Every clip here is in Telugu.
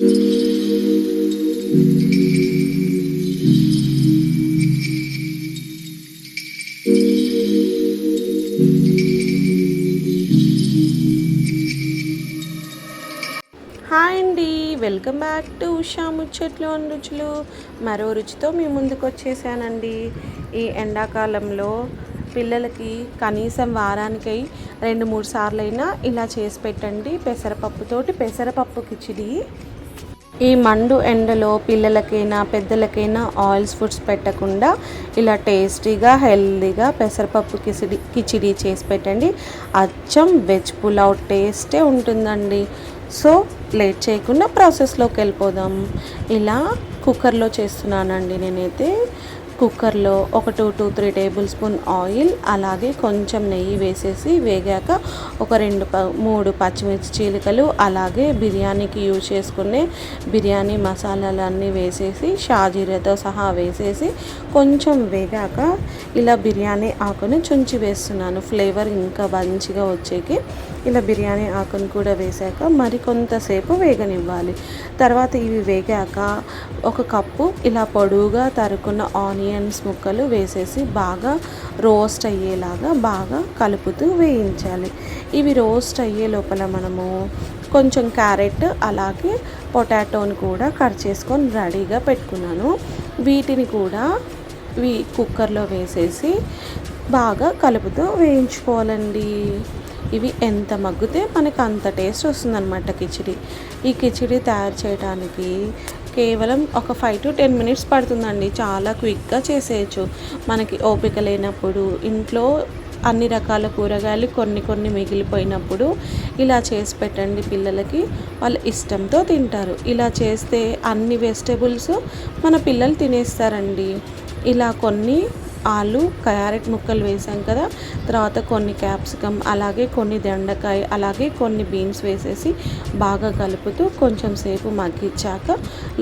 హాయ్ అండి. వెల్కమ్ బ్యాక్ టు ఉషా ముచ్చట్లు అని రుచులు. మరో రుచితో మీ ముందుకు వచ్చేసానండి. ఈ ఎండాకాలంలో పిల్లలకి కనీసం వారానికై రెండు మూడు సార్లు అయినా ఇలా చేసి పెట్టండి. పెసరపప్పుతోటి పెసరపప్పు కిచిడి. ఈ మండు ఎండలో పిల్లలకైనా పెద్దలకైనా ఆయిల్స్ ఫుడ్స్ పెట్టకుండా ఇలా టేస్టీగా హెల్దీగా పెసరపప్పు కిచిడి కిచిడి చేసి పెట్టండి. అచ్చం వెజ్ పులావ్ టేస్టే ఉంటుందండి. సో లేట్ చేయకుండా ప్రాసెస్లోకి వెళ్ళిపోదాం. ఇలా కుక్కర్లో చేస్తున్నానండి నేనైతే. కుక్కర్లో ఒక two two three tablespoon oil అలాగే కొంచెం నెయ్యి వేసేసి వేగాక ఒక రెండు ప మూడు పచ్చిమిర్చి చీలికలు అలాగే బిర్యానీకి యూజ్ చేసుకునే బిర్యానీ మసాలాలన్నీ వేసేసి షాజీరతో సహా వేసేసి కొంచెం వేగాక ఇలా బిర్యానీ ఆకుని చుంచి వేస్తున్నాను. ఫ్లేవర్ ఇంకా మంచిగా వచ్చేకి ఇలా బిర్యానీ ఆకును కూడా వేసాక మరి కొంతసేపు వేగనివ్వాలి. తర్వాత ఇవి వేగాక ఒక కప్పు ఇలా పొడువుగా తరుకున్న ఆనియన్స్ ముక్కలు వేసేసి బాగా రోస్ట్ అయ్యేలాగా బాగా కలుపుతూ వేయించాలి. ఇవి రోస్ట్ అయ్యే లోపల మనము కొంచెం క్యారెట్ అలాగే పొటాటోని కూడా కట్ చేసుకొని రెడీగా పెట్టుకున్నాను. వీటిని కూడా వీ కుక్కర్లో వేసేసి బాగా కలుపుతూ వేయించుకోవాలండి. ఇవి ఎంత మగ్గితే మనకు అంత టేస్ట్ వస్తుందన్నమాట కిచిడి. ఈ కిచిడి తయారు చేయడానికి కేవలం ఒక ఫైవ్ టు టెన్ మినిట్స్ పడుతుందండి. చాలా క్విక్గా చేసేయచ్చు. మనకి ఓపిక లేనప్పుడు ఇంట్లో అన్ని రకాల కూరగాయలు కొన్ని కొన్ని మిగిలిపోయినప్పుడు ఇలా చేసి పెట్టండి పిల్లలకి. వాళ్ళు ఇష్టంతో తింటారు. ఇలా చేస్తే అన్ని వెజిటేబుల్స్ మన పిల్లలు తినేస్తారండి. ఇలా కొన్ని ఆలు క్యారెట్ ముక్కలు వేసాం కదా. తర్వాత కొన్ని క్యాప్సికమ్ అలాగే కొన్ని దెండకాయ అలాగే కొన్ని బీన్స్ వేసేసి బాగా కలుపుతూ కొంచెం సేపు మగ్గించాక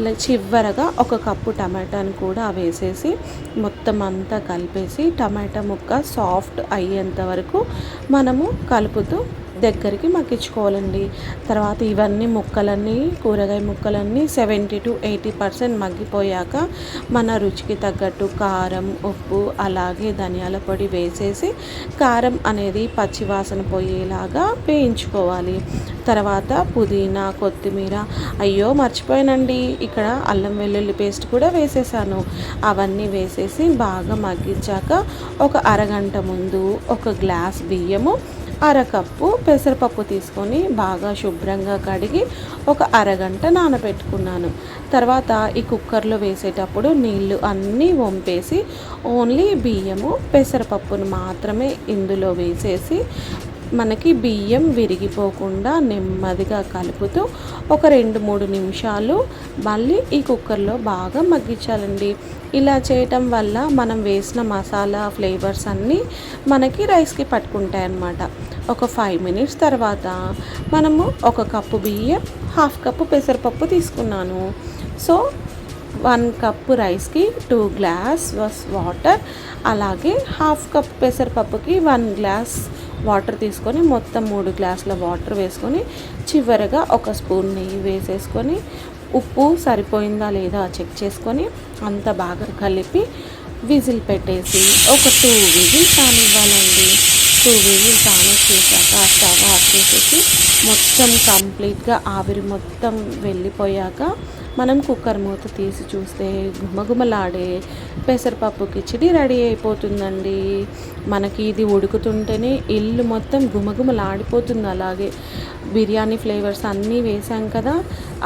చివరగా ఒక కప్పు టమాటాని కూడా వేసేసి మొత్తం అంతా కలిపేసి టమాటా ముక్క సాఫ్ట్ అయ్యేంత వరకు మనము కలుపుతూ దగ్గరికి మగ్గించుకోవాలండి తర్వాత ఇవన్నీ ముక్కలన్నీ కూరగాయ ముక్కలన్నీ సెవెంటీ టు ఎయిటీ పర్సెంట్ మగ్గిపోయాక మన రుచికి తగ్గట్టు కారం ఉప్పు అలాగే ధనియాల పొడి వేసేసి కారం అనేది పచ్చివాసన పోయేలాగా వేయించుకోవాలి. తర్వాత పుదీనా కొత్తిమీర అయ్యో మర్చిపోయానండి. ఇక్కడ అల్లం వెల్లుల్లి పేస్ట్ కూడా వేసేసాను. అవన్నీ వేసేసి బాగా మగ్గించాక ఒక అరగంట ముందు ఒక గ్లాస్ బియ్యము అరకప్పు పెసరపప్పు తీసుకొని బాగా శుభ్రంగా కడిగి ఒక అరగంట నానబెట్టుకున్నాను. తర్వాత ఈ కుక్కర్లో వేసేటప్పుడు నీళ్ళు అన్నీ వంపేసి ఓన్లీ బియ్యము పెసరపప్పును మాత్రమే ఇందులో వేసేసి మనకి బియ్యం విరిగిపోకుండా నెమ్మదిగా కలుపుతూ ఒక రెండు మూడు నిమిషాలు మళ్ళీ ఈ కుక్కర్లో బాగా మగ్గించాలండి. ఇలా చేయటం వల్ల మనం వేసిన మసాలా ఫ్లేవర్స్ అన్నీ మనకి రైస్కి పట్టుకుంటాయి అన్నమాట ఒక ఫైవ్ మినిట్స్ తర్వాత మనము ఒక కప్పు బియ్యం హాఫ్ కప్పు పెసరపప్పు తీసుకున్నాను. సో వన్ కప్పు రైస్కి టూ గ్లాస్ వాటర్ అలాగే హాఫ్ కప్ పెసరపప్పుకి వన్ గ్లాస్ వాటర్ తీసుకొని మొత్తం మూడు గ్లాసుల వాటర్ వేసుకొని చివరగా ఒక స్పూన్ నెయ్యి వేసేసుకొని ఉప్పు సరిపోయిందా లేదా చెక్ చేసుకొని అంత బాగా కలిపి విజిల్ పెట్టేసి ఒక టూ విజిల్స్ కానివ్వాలండి టూ విజిల్స్ ఆన్ చేశాక స్టవ్ ఆఫ్ చేసేసి మొత్తం కంప్లీట్గా ఆవిరి మొత్తం వెళ్ళిపోయాక మనం కుక్కర్ మూత తీసి చూస్తే గుమగుమలాడే పెసరపప్పు కిచిడి రెడీ అయిపోతుందండి. మనకి ఇది ఉడుకుతుంటేనే ఇల్లు మొత్తం గుమగుమలాడిపోతుంది అలాగే బిర్యానీ ఫ్లేవర్స్ అన్నీ వేసాం కదా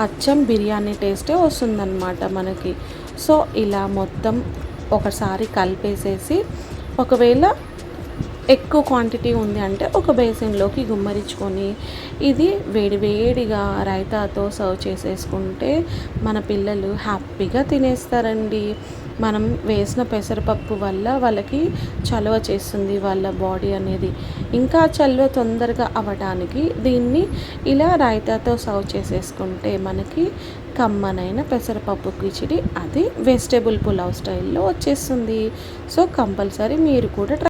అచ్చం బిర్యానీ టేస్టే వస్తుందన్నమాట మనకి. సో ఇలా మొత్తం ఒకసారి కలిపేసేసి ఒకవేళ ఎక్కువ క్వాంటిటీ ఉంది అంటే ఒక బేసిన్లోకి గుమ్మరించుకొని ఇది వేడివేడిగా రైతాతో సర్వ్ చేసేసుకుంటే మన పిల్లలు హ్యాపీగా తినేస్తారండి. మనం వేసిన పెసరపప్పు వల్ల వాళ్ళకి చలవ చేస్తుంది వాళ్ళ బాడీ అనేది. ఇంకా చలువ తొందరగా అవ్వడానికి దీన్ని ఇలా రైతాతో సర్వ్ చేసేసుకుంటే మనకి కమ్మనైన పెసరపప్పు కిచిడి అది వెజిటేబుల్ పులావ్ స్టైల్లో వచ్చేస్తుంది. సో కంపల్సరీ మీరు కూడా ట్రై